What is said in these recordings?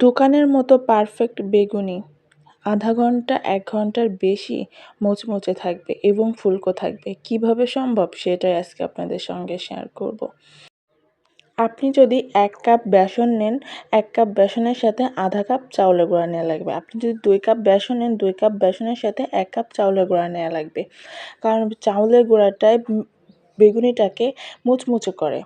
দোকানের মতো পারফেক্ট বেগুনি। আধা ঘণ্টা, এক ঘণ্টার বেশি মোচমোচে থাকবে এবং ফুলকো থাকবে। কীভাবে সম্ভব? সেটাই আজকে আপনাদের সঙ্গে শেয়ার করব। আপনি যদি এক কাপ বেসন নেন, এক কাপ বেসনের সাথে আধা কাপ চাউলের গুঁড়া নেওয়া লাগবে। আপনি যদি দুই কাপ বেসন নেন, দুই কাপ বেসনের সাথে এক কাপ চাউলের গুঁড়া নেওয়া লাগবে। কারণ চাউলের গুঁড়াটায় বেগুনিটাকে মুচমুচে করে।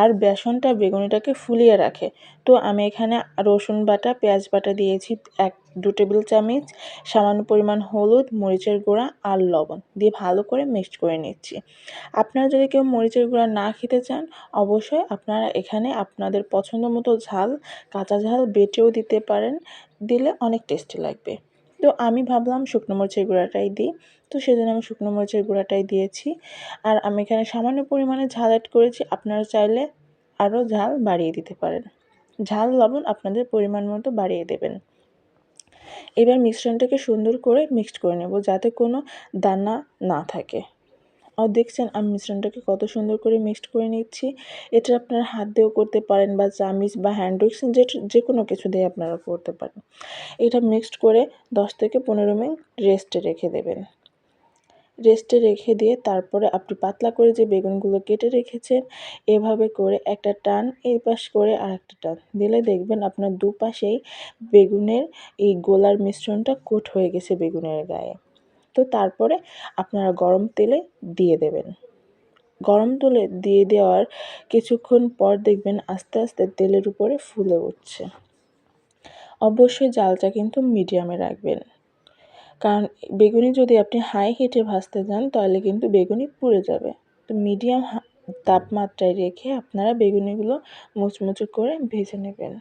আর বেসনটা বেগুনিটাকে ফুলিয়ে রাখে। তো আমি এখানে রসুন বাটা, পেঁয়াজ বাটা দিয়েছি, এক, দু টেবিল চামচ। সামান্য পরিমাণ হলুদ, মরিচের গুঁড়া আর লবণ দিয়ে ভালো করে মিক্সড করে নিচ্ছি। আপনারা যদি কেউ মরিচের গুঁড়া না খেতে চান, অবশ্যই আপনারা এখানে আপনাদের পছন্দ মতো ঝাল, কাঁচা ঝাল বেটেও দিতে পারেন, দিলে অনেক টেস্টি লাগবে। তো আমি ভাবলাম শুকনো মরিচের গুঁড়াটাই দিই। তো সেজন্য আমি শুকনো মরিচের গুঁড়াটাই দিয়েছি। আর আমি এখানে সামান্য পরিমাণে ঝাল অ্যাড করেছি। আপনারা চাইলে আরও ঝাল বাড়িয়ে দিতে পারেন। ঝাল, লবণ আপনাদের পরিমাণ মতো বাড়িয়ে দেবেন। এবার মিশ্রণটাকে সুন্দর করে মিক্সড করে নেব যাতে কোনো দানা না থাকে। আর দেখছেন, আমি মিশ্রণটাকে কত সুন্দর করে মিক্সড করে নিচ্ছি। এটা আপনারা হাত দিয়েও করতে পারেন বা চামিচ বা হ্যান্ড উইক্স যে যে কোনো কিছু দিয়ে আপনারা করতে পারেন। এটা মিক্সড করে দশ থেকে পনেরো মিনিট রেস্টে রেখে দেবেন। রেস্টে রেখে দিয়ে তারপরে আপনি পাতলা করে যে বেগুনগুলো কেটে রেখেছেন, এভাবে করে একটা টান এই পাশ করে আর একটা টান দিলে দেখবেন আপনার দুপাশেই বেগুনের এই গোলার মিশ্রণটা কোট হয়ে গেছে বেগুনের গায়ে। তো তারপরে আপনারা গরম তেলে দিয়ে দেবেন। গরম তেলে দিয়ে দেওয়ার কিছুক্ষণ পর দেখবেন আস্তে আস্তে তেলের উপরে ফুলে উঠছে। অবশ্যই জালটা কিন্তু মিডিয়ামে রাখবেন। কারণ বেগুনি যদি আপনি হাই হিটে ভাজতে যান তাহলে কিন্তু বেগুনি পুড়ে যাবে। তো মিডিয়াম তাপমাত্রায় রেখে আপনারা বেগুনিগুলো মুচমুচে করে ভেজে নেবেন।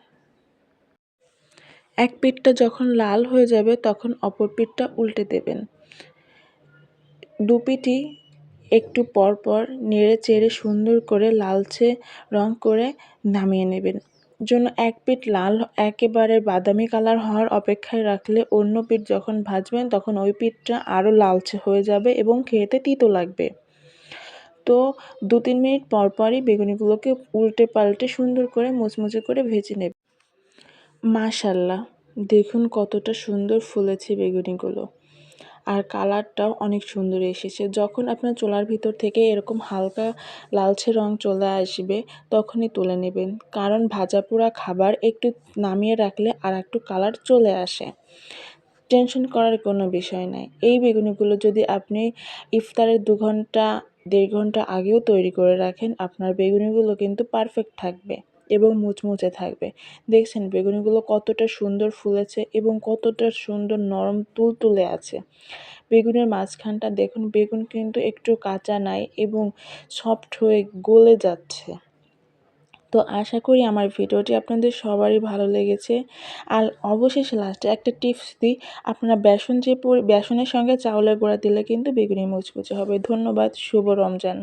এক পিঠটা যখন লাল হয়ে যাবে তখন অপর পিঠটা উল্টে দেবেন। দু পিঠই একটু পর পর নেড়ে চেড়ে সুন্দর করে লালচে রং করে নামিয়ে নেবেন। জন্য এক পিঠ লাল, একেবারে বাদামি কালার হওয়ার অপেক্ষায় রাখলে অন্য পিঠ যখন ভাজবেন তখন ওই পিঠটা আরও লালচে হয়ে যাবে এবং খেতে তিতো লাগবে। তো দু তিন মিনিট পর পরই বেগুনিগুলোকে উল্টে পাল্টে সুন্দর করে মুচমুচে করে ভেজে নেবে মাশাল্লাহ, দেখুন কতটা সুন্দর ফুলেছে বেগুনিগুলো। আর কালারটাও অনেক সুন্দর এসেছে। যখন আপনার চোলার ভিতর থেকে এরকম হালকা লালচে রং চলে আসবে, তখনই তুলে নেবেন। কারণ ভাজা পোড়া খাবার একটু নামিয়ে রাখলে আর একটু কালার চলে আসে। টেনশন করার কোনো বিষয় নাই। এই বেগুনিগুলো যদি আপনি ইফতারের দু ঘণ্টা, দেড় ঘণ্টা আগেও তৈরি করে রাখেন, আপনার বেগুনিগুলো কিন্তু পারফেক্ট থাকবে। এবং মুচমুচে থাকবে। দেখছেন বেগুনিগুলো কতটা সুন্দর ফুলেছে এবং কতটা সুন্দর নরম তুলতুলে আছে। বেগুনের মাঝখানটা দেখুন, বেগুন কিন্তু একটু কাঁচা নাই এবং সফট হয়ে গলে যাচ্ছে। তো আশা করি আমার ভিডিওটি আপনাদের সবারই ভালো লেগেছে। আর অবশেষে লাস্টে একটা টিপস দিই, আপনারা বেসন যে বেসনের সঙ্গে চাউলের গুঁড়া দিলে কিন্তু বেগুনি মুচমুচে হবে। ধন্যবাদ, শুভ রমজান।